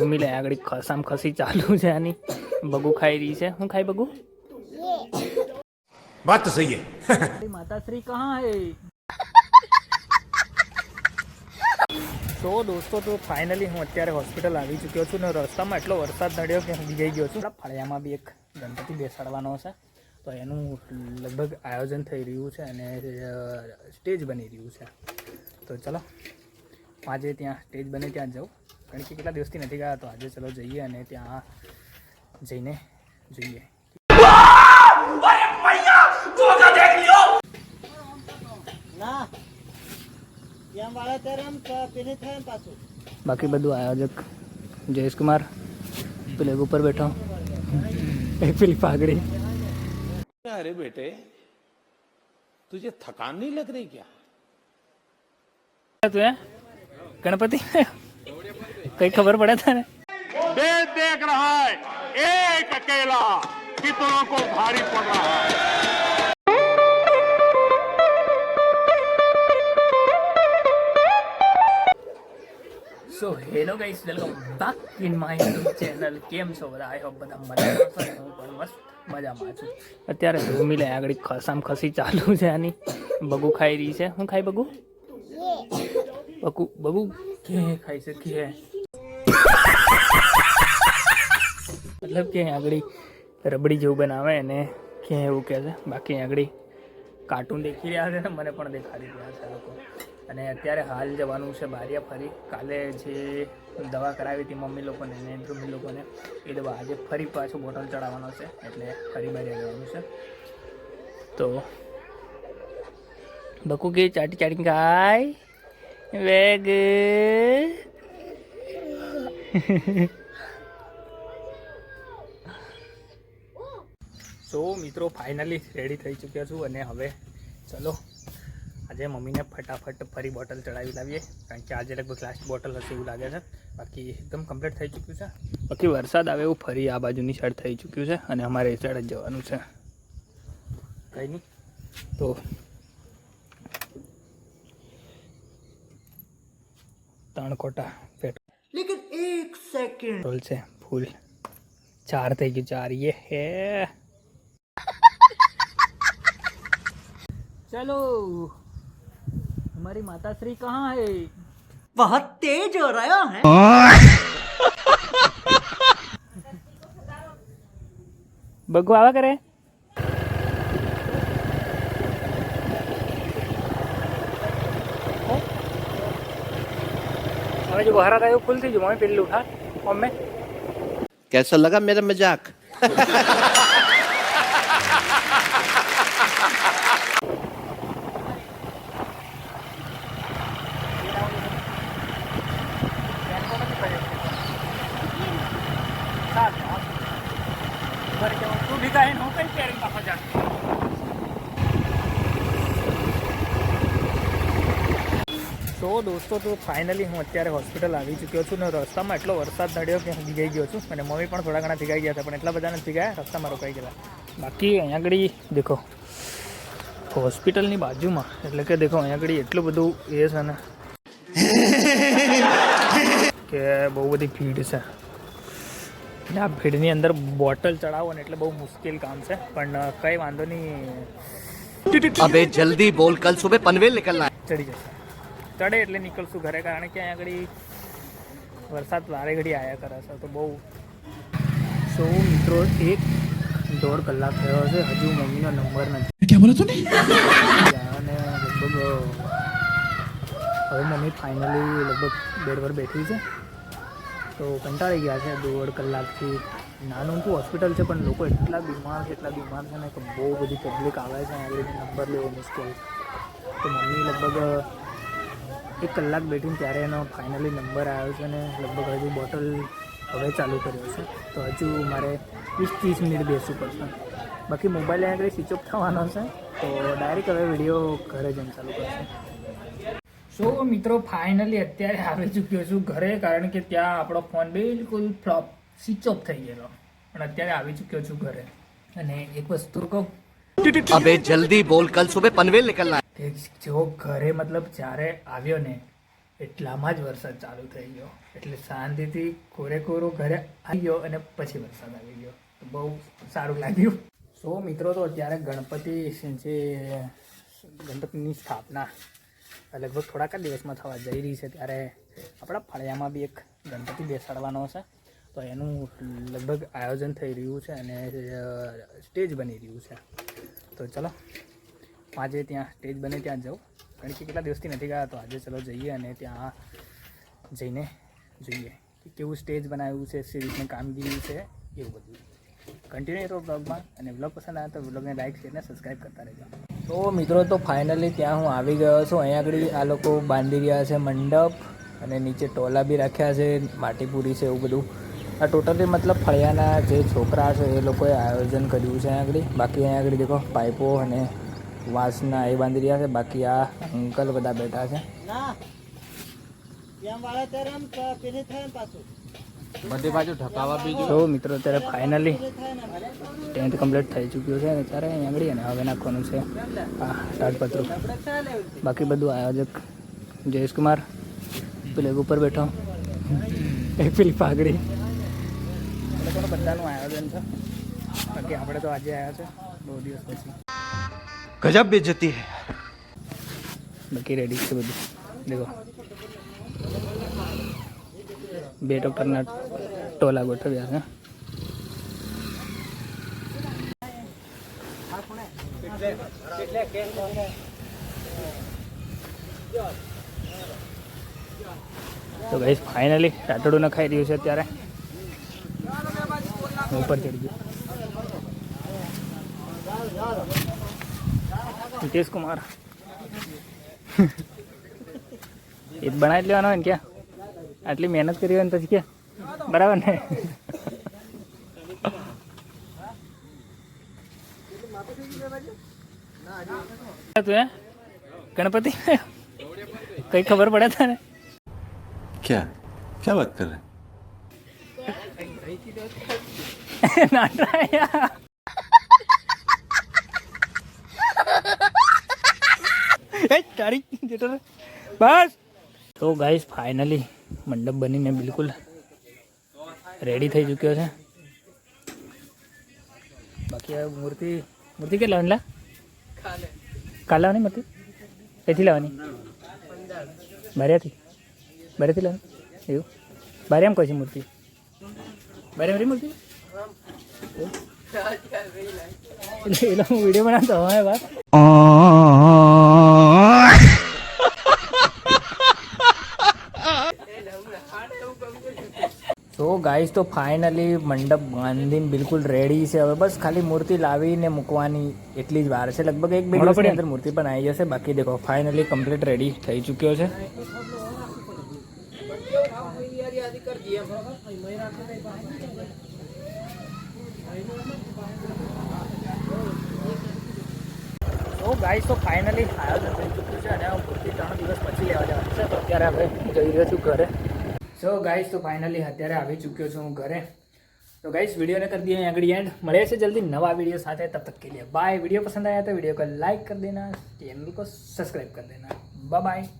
Mummy લે આગળ ખસામ ખસી ચાલુ છે આની. બગુ ખાઈ રહી છે. હું ખાઈ બગુ? વાત તો સહી હે. માતાશ્રી કહા હે? તો દોસ્તો તો ફાઇનલી હું અત્યારે હોસ્પિટલ આવી ચૂક્યો છું ને રસ્તામાં એટલો વરસાદ નડ્યો કે હું ભીગાઈ ગયો છું. ફળિયામાં બી એક ગણપતિ બેસાડવાનો છે તો એનું લગભગ આયોજન થઈ રહ્યું છે અને સ્ટેજ બની રહ્યું છે. તો ચલો આજે ત્યાં સ્ટેજ બને ત્યાં જાઉં. કારણ કે કેટલા દિવસથી નથી ગયા તો આજે ચલો જઈએ અને ત્યાં જઈને જોઈએ. બાકી બધું આયોજક જયેશ કુમાર પેલે ઉપર બેઠો. એક પેલી પાઘડી. અરે બેટે તુજે થકાન નહીં લગ રહી ક્યાં? તું ગણપતિ? કઈ ખબર પડે તને देख देख रहा है एक अकेला कितनों को भारी पड़ रहा है so hello guys welcome back in my YouTube channel કેમ છો બધા આઈ હોપ બધા મજામાં છો ને હું પણ મસ્ત મજામાં છું અત્યારે ભૂમિ લે આગળ ખસામ ખસી ચાલુ છે આની બગુ ખાઈ રહી છે હું ખાઈ બગુ બગુ બગુ કે ખાઈ છે કે મતલબ કે આગળ રબડી જેવું બનાવે અને કે એવું કહે છે. બાકી આગળ કાર્ટૂન દેખી રહ્યા છે ને મને પણ દેખાડી રહ્યા છે લોકો. અને અત્યારે હાલ જવાનું છે બારિયા ફરી. કાલે જે દવા કરાવી હતી મમ્મી લોકોને ને મમ્મી લોકોને, એ દવા આજે ફરી પાછું બોટલ ચડાવવાનો છે. એટલે ફરી બારિયા જવાનું છે. તો બકુ કે ચાટી ચાટી ખાય વેગ સો મિત્રો ફાઇનલી રેડી થઈ ચૂક્યા છું અને હવે ચલો આજે મમ્મીને ફટાફટ ફરી બોટલ ચડાવી લાવીએ કારણ કે આજે લગભગ લાસ્ટ બોટલ હશે એવું લાગે છે. બાકી એકદમ કમ્પ્લીટ થઈ ચૂક્યું છે. બાકી વરસાદ આવે એવું ફરી આ બાજુની સાઈડ થઈ ચૂક્યું છે અને અમારે એ સાઈડ જ જવાનું છે. કંઈ નહીં તો ત્રણ કોટા લેકિન એક સેકન્ડ. પેટ્રોલ છે ફૂલ. ચાર થઈ ગયું ચાર. યે હે. चलो। हमारी माता श्री कहाँ है? बहुत तेज हो रहा है। बग्गू आवा करे। हमें जो रहा है वो फुल थी जो मैं पिल्लू था और मैं कैसा लगा मेरा मज़ाक? તું દોસ્તો, તો ફાઇનલી હું અત્યારે હોસ્પિટલ આવી ચૂક્યો છું ને રસ્તામાં એટલો વરસાદ નડ્યો કે હું ભીગાઈ ગયો છું અને મમ્મી પણ થોડા ઘણા ભીગાઈ ગયા હતા, પણ એટલા બધા નથી ગયા રસ્તામાં રોકાઈ ગયા બાકી અહીંયા આગળ દેખો હોસ્પિટલની બાજુમાં, એટલે કે દેખો અહીંયા આગળ એટલું બધું એ છે ને કે બહુ બધી ભીડ છે. આ ભીડની અંદર બોટલ ચડાવો ને એટલે બહુ મુશ્કેલ કામ છે. પણ કંઈ વાંધો નહીં. અબે જલ્દી બોલ કલ સુબહ પનવેલ નીકળના ચડી જશે. ચડે એટલે નીકળશું ઘરે કારણ કે અહીંયા ઘડી વરસાદ વારે ઘડી આવ્યા કરે છે તો બહુ. સો મિત્રો એક દોઢ કલાક થયો છે હજુ મમ્મીનો નંબર નથી. ક્યાં બોલો તું અને લગભગ હવે મમ્મી ફાઇનલી લગભગ બેડ પર બેઠી છે. તો કંટાળી ગયા છે દોઢ કલાકથી. નાનું ઊંચું હોસ્પિટલ છે, પણ લોકો એટલા બીમાર છે, એટલા બીમાર છે ને કે બહુ બધી પબ્લિક આવે છે, અહીંયા નંબર લેવો મુશ્કેલ. તો મમ્મી લગભગ એક કલાક બેઠીને ત્યારે એનો ફાઇનલી નંબર આવ્યો છે અને લગભગ હજુ બોટલ હવે ચાલુ કર્યો છે. તો હજુ મારે વીસ ત્રીસ મિનિટ બેસવું પડશે. બાકી મોબાઈલ આગળ સ્વિચ ઓફ થવાનો છે, તો ડાયરેક્ટ હવે વીડિયો ઘરે જઈને ચાલુ કરશે. સો મિત્રો ફાઇનલી અત્યારે આવી ચૂક્યો છું ઘરે કારણ કે ત્યાં આપણો ફોન બિલકુલ ફ્લોપ સ્વિચ ઓફ થઈ ગયેલો. પણ અત્યારે આવી ચૂક્યો છું ઘરે. અને એક વસ્તુ કહું. અબે જલ્દી બોલ કલ સુબે પનવેલ નીકળના જો ઘરે મતલબ જ્યારે આવ્યો ને એટલામાં જ વરસાદ ચાલુ થઈ ગયો. એટલે શાંતિથી કોરે કોરો ઘરે આવી ગયો અને પછી વરસાદ આવી ગયો. બહુ સારું લાગ્યું. સો મિત્રો તો અત્યારે ગણપતિ છે ગણપતિની સ્થાપના. લગભગ થોડાક જ દિવસમાં થવા જઈ રહી છે ત્યારે આપણા ફળિયામાં બી એક ગણપતિ બેસાડવાનો છે તો એનું લગભગ આયોજન થઈ રહ્યું છે અને સ્ટેજ બની રહ્યું છે. તો ચલો આજે ત્યાં સ્ટેજ બને ત્યાં જાઉં. કારણ કે કેટલા દિવસથી નથી ગયા, તો આજે ચલો જઈએ અને ત્યાં જઈને જોઈએ કે કેવું સ્ટેજ બનાવ્યું છે સી રીતની કામગીરી છે, એવું બધું. કન્ટિન્યુ રહો બ્લોગમાં અને બ્લોગ પસંદ આવે તો બ્લોગને લાઇક શેર અને સબસ્ક્રાઈબ કરતા રહેજો. તો મિત્રો, તો ફાઇનલી ત્યાં હું આવી ગયો છું. અહીંયા આગળ આ લોકો બાંધી રહ્યા છે મંડપ અને નીચે ટોલા બી રાખ્યા છે, માટીપુરી છે એવું બધું. આ ટોટલી મતલબ ફળિયાના જે છોકરા છે, એ લોકોએ આયોજન કર્યું છે અહીંયા આગળ. બાકી અહીંયા આગળ દેખો, પાઇપો અને વાંસના એ બાંધી રહ્યા છે. બાકી આ અંકલ બધા બેઠા છે. બધી બાજુ ઠકાવા બીજું તો મિત્રો અત્યારે ફાઇનલી ટેન્થ કમ્પ્લીટ થઈ ચૂક્યું છે અને અત્યારે અહીં આગળ અને હવે નાખવાનું છે આ તાડપત્રું બાકી બધું આયોજક જયેશ કુમાર પેલે ઉપર બેઠો એક પેલી પાઘડી લોકોનું બધાનું આયોજન છે? બાકી આપણે તો આજે આવ્યા છે બહુ દિવસ પછી. ગજબ બેજતી હે. બાકી રેડી છે બધું. દેખો. બે ડૉક્ટરના ટોલા ગોઠવ્યા છે. તો ભાઈ ફાઇનલી ટાટડું નખાઈ રહ્યું છે અત્યારે. ઉપર ચડી ગયો. નીતિશ કુમાર એ બનાવી લેવાનો હોય ને ક્યાં? આટલી મહેનત કરી હોય ને પછી કે. બરાબર ને? તું ગણપતિ? કઈ ખબર પડે તને? ક્યાં? ક્યાં વાત કરે? બસ. તો ગાઈસ ફાઇનલી મંડપ બનીને બિલકુલ રેડી થઈ ચૂક્યો છે. બાકી આ મૂર્તિ મૂર્તિ કેટલા લાવવાની લા? કાલ લાવવાની મૂર્તિ? ક્યાંથી લાવવાની? બારિયાથી બારિયાથી લાવવાની? એવું? બારિયામાં કહે છે મૂર્તિ? બારિયામાં રહી મૂર્તિ? એટલે લોકો વીડિયો બનાવતો હવે વાત તો ગાઈસ તો ફાઇનલી મંડપ બાંધીને બિલકુલ રેડી છે. હવે બસ ખાલી મૂર્તિ લાવીને મૂકવાની એટલી જ વાર છે. લગભગ એક બે દિવસની અંદર મૂર્તિ પણ આવી જશે. બાકી દેખો ફાઇનલી કમ્પ્લીટ રેડી થઈ ચૂક્યો છે. તો ગાઈસ તો ફાઇનલી આયોજન થઈ ચૂક્યું છે અને મૂર્તિ ત્રણ દિવસ પછી લેવા જવાનું છે. તો અત્યારે આપણે જઈ રહ્યો છું ઘરે. સો ગાઈસ તો ફાઇનલી અત્યારે આવી ચૂક્યો છું હું ઘરે તો ગાઈસ વિડીયોને કરી દઈએ અહીં આગળ એન્ડ મળે છે જલ્દી નવા वीडियो સાથે तब तक के लिए बाय वीडियो पसंद आया तो वीडियो को लाइक कर देना चैनल को सब्सक्राइब कर देना बाय बाय